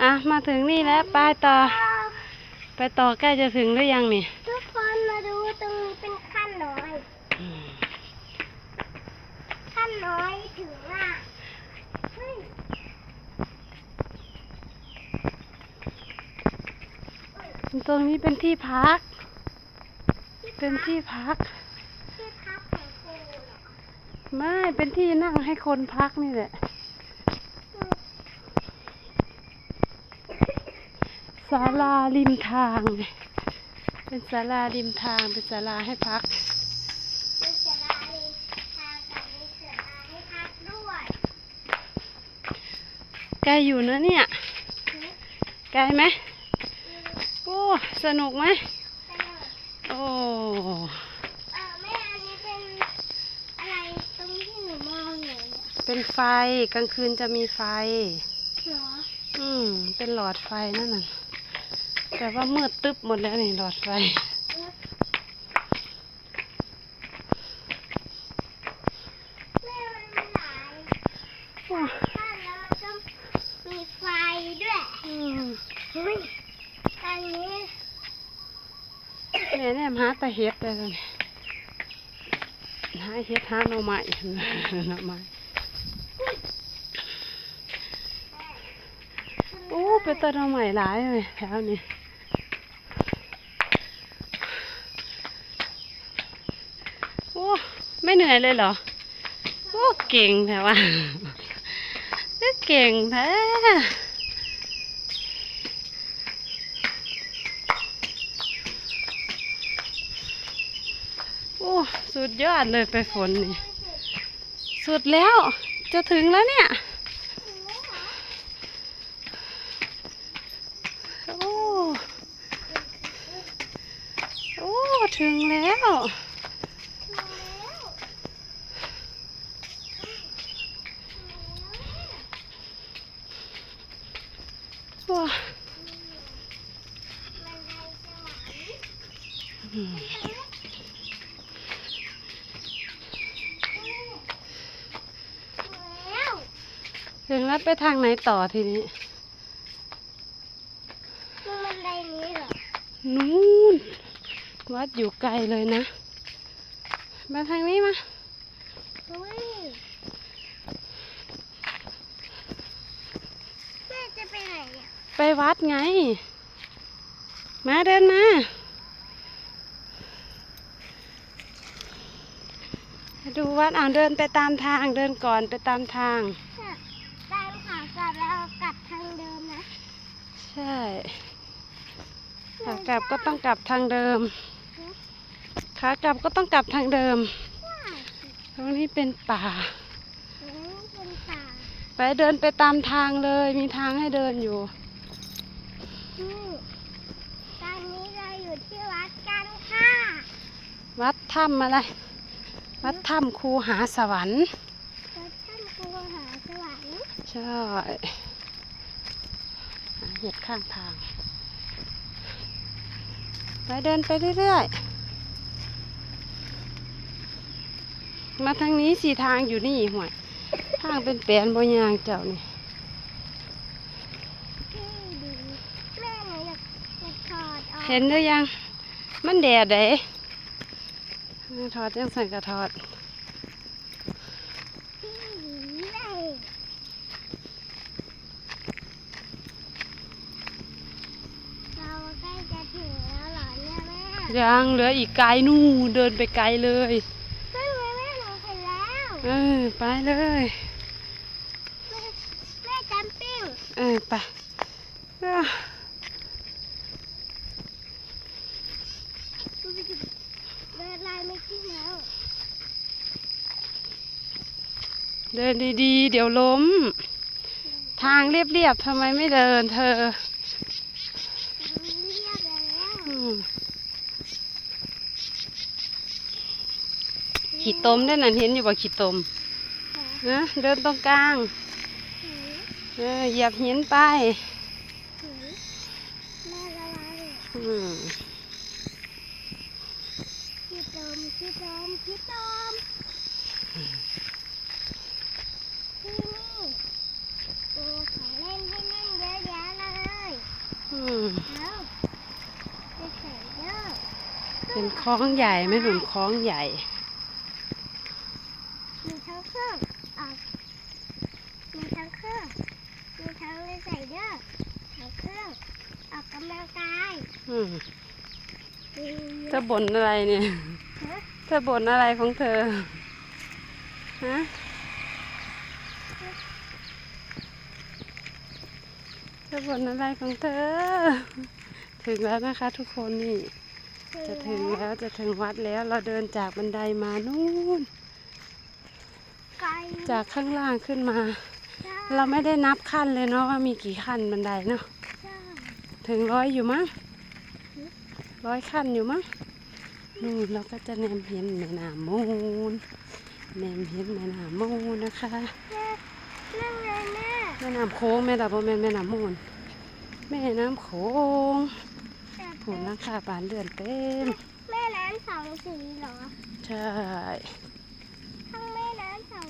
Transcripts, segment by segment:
อะมาถึงนี่แล้วไปต่อ ไปต่อใกล้จะถึงหรือยังนี่ ทุกคนมาดูตรงนี้เป็นขั้นน้อยขั้นน้อยถึงอะเฮ้ยตรงนี้เป็นที่พัก เป็นที่พักที่พักของครูเหรอไม่ เป็นที่นั่งให้คนพักนี่แหละ ศาลาริมทาง เป็นศาลาริมทาง เป็นศาลาให้พักมีเสือลายทางกับมีเสือลายให้พักด้วยไกลอยู่นะเนี่ย ไกลไหมโอ้ สนุกไหมสนุกโอ้เออแม่อันนี้เป็นอะไรตรงที่หนูมองอยู่เนี่ยเป็นไฟกลางคืนจะมีไฟเหรออืม เป็นหลอดไฟนั่นน่ะ แต่ว่ามืดตึ๊บหมดแล้วนี่หลอดไฟแม่มันมีหลายขั้นแล้วมันก็มีไฟด้วยอืมเฮ้ยอันนี้แม่เนี่ยหาแต่เห็ดเลยตอนนี้หาเห็ดหาหน่อไม้หน่อไม้โอ้เป็นต้นหน่อไม้หลายเลยแถวนี้ อ้ไม่เหนื่อยเลยเหรอ โอ้เก่งแท้ว่าเก่งแท้โอ้สุดยอดเลยไปฝนนี่ สุดแล้วจะถึงแล้วเนี่ยโอ้ โอ้ ถึงแล้ว ว้าอืมถึงแล้วไปทางไหนต่อทีนี้มันไดนี้เหรอ นู่น วัดอยู่ไกลเลยนะ มาทางนี้มา เฮ้ยแม่จะไปไหนเนี่ย ไปวัดไง มาเดินมาดูวัดอ่าเดินไปตามทางเดินก่อนไปตามทางตามขากลับแล้วเอากลับทางเดิมนะ ใช่ขากลับก็ต้องกลับทางเดิมขากลับก็ต้องกลับทางเดิมว้าวตรงนี้เป็นป่าตรงนี้เป็นป่า ไปเดินไปตามทางเลยมีทางให้เดินอยู่อืม ตอนนี้เราอยู่ที่วัดกันค่ะ วัดถ้ำอะไร วัดถ้ำคูหาสวรรค์ วัดท่านครูหาสวรรค์ ใช่หาเห็ดข้างทาง ไปเดินไปเรื่อยๆ มาทางนี้สีทางอยู่นี่ห่วยทางเป็นแปลนบยางเจ้านี่ ที่ดีแม่หนูอยากอยากถอดออก เห็นหรือยัง มันแดดเด้ถอดยังใส่กระถอดที่ดีเลยเราใกล้จะถึงแล้วเหรอเนี่ยแม่ยังเหลืออีกไกลนู่นเดินไปไกลเลยนั่นไงแม่หนูเห็นแล้วเออไปเลยแม่แม่จำปิ้งเออไปเอ้อ ดูไปดิเดินลายไม่ขึ้นแล้ว เดินดีๆ เดี๋ยวล้ม ทางเรียบๆทำไมไม่เดินเธอเรียบแล้วอืมขีดตมได้นั่นเห็นอยู่บ่ขีดตมนะเดินตรงกลางเออเหยียบหินไปแม่ระวังอืมพี่ตมพี่ตมพี่ตมที่นี่ตัวของเล่นให้เล่นเยอะแยะเลย ม แล้วไปใส่เด้อ เป็นคล้องใหญ่ไหมหนุนคล้องใหญ่มีทั้งเครื่องออกมีทั้งเครื่องมีทั้งไปใส่เด้อทั้งเครื่องออกกำลังกายอืมมีเธอบ่นอะไรเนี่ยฮะเธอบ่นอะไรของเธอฮะเธอบ่นอะไรของเธอ ถึงแล้วนะคะทุกคนนี่ จะถึงแล้วจะถึงวัดแล้วเราเดินจากบันไดมานู่นไกลจากข้างล่างขึ้นมาจ้าเราไม่ได้นับขั้นเลยเนาะว่ามีกี่ขั้นบันไดเนาะจ้าถึงร้อยอยู่มั้งร้อยขั้นอยู่มั้งนู่นเราก็จะแนมเห็นแม่น้ำมูลแนมเห็นแม่น้ำมูลนะคะแม่นั่งไงแม่แม่น้ำโค้งแม่ดาบแม่นแม่น้ำมูลแม่น้ำโค้งแต่ ผลลังคาบานเดือนเต็มแม่น้ำสองสีเหรอ ใช่ทั้งแม่น้ำสอง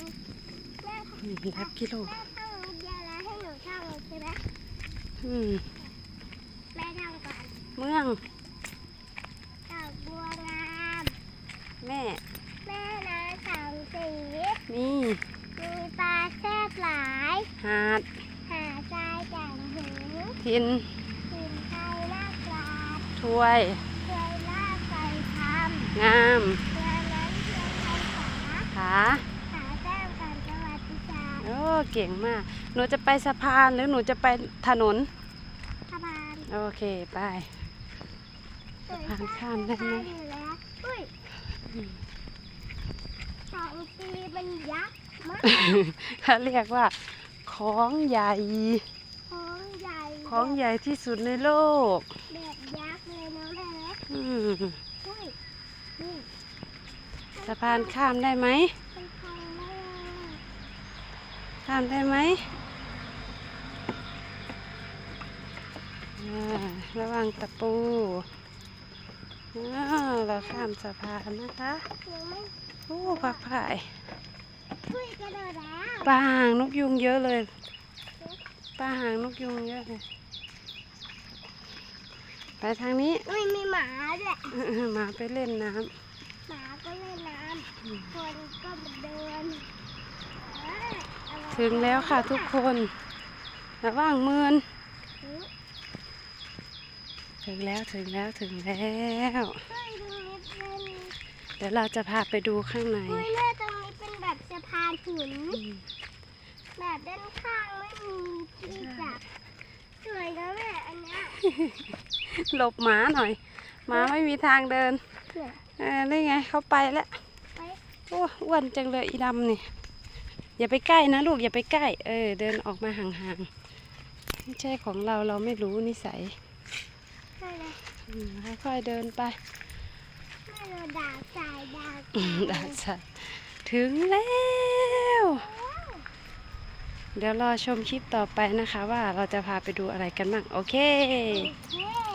แม่นี่รับกิโลแม่ทั้งนิดเดียวแล้วให้หนูทั้งใช่ไหมอืมแม่ทั้งก่อนเมืองดอกบัวงามแม่ แม่น้ำสองสีมีมีปลาแซ่บหลาย หาดหาทรายจ่างหูทินหินไทยลากปลา ดถ้วยเคยลากไปทงามำเรือนั้นเรือไทยขาขาขาแต้มกันประวัติศาสตร์โอ้เก่งมาก หนูจะไปสะพานหรือหนูจะไปถนน สะพานโอเคไปสะพานข้ามได้ไหมสะพานอยู่แล้วอุ้ยสองปีมันยักษ์มากเขาเรียกว่าของใหญ่ ของใหญ่ ของใหญ่ที่สุดในโลกแบบยัก สะพานข้ามได้ไหมเป็นทางแม่ข้ามได้ไหมอ่าระวังตะปูอ้าวเราข้ามสะพานนะคะหนูไม่โอ้ผักผายอุ้ยกระโดดแล้วปลาหางนกยุงเยอะเลย ปลาหางนกยุงเยอะเลย ไปทางนี้อุ้ยมีหมาด้วยหมาไปเล่นน้หมาก็เล่นน้ำคนก็มาเดินเอ้ยอะไรำถึงแล้วค่ะทุกคนระว่างมือนถึงแล้วถึงแล้วถึงแล้วเฮ้ยตรงนี้เป็นเดี๋ยวเราจะพาไปดูข้างในอุ้ยแม่ตรงนี้เป็นแบบสะพานหินแบบด้านข้างไม่มีที่จับ สวยนะแม่อันเนี้ยหลบหมาหน่อยหมาไม่มีทางเดินเนี่ยเออนี่ไงเขาไปแล้วไปโอ้อ้วนจังเลยอีดำนี่อย่าไปใกล้นะลูกอย่าไปใกล้ เออ เดินออกมาห่างๆไม่ใช่ของเราเราไม่รู้นิสัยนั่นเลยอืมค่อยๆเดินไปแม่เราด่าสายด่าอืมได้จ้ะถึงแล้ว เดี๋ยวรอชมคลิปต่อไปนะคะ ว่าเราจะพาไปดูอะไรกันบ้างโอเคโอเค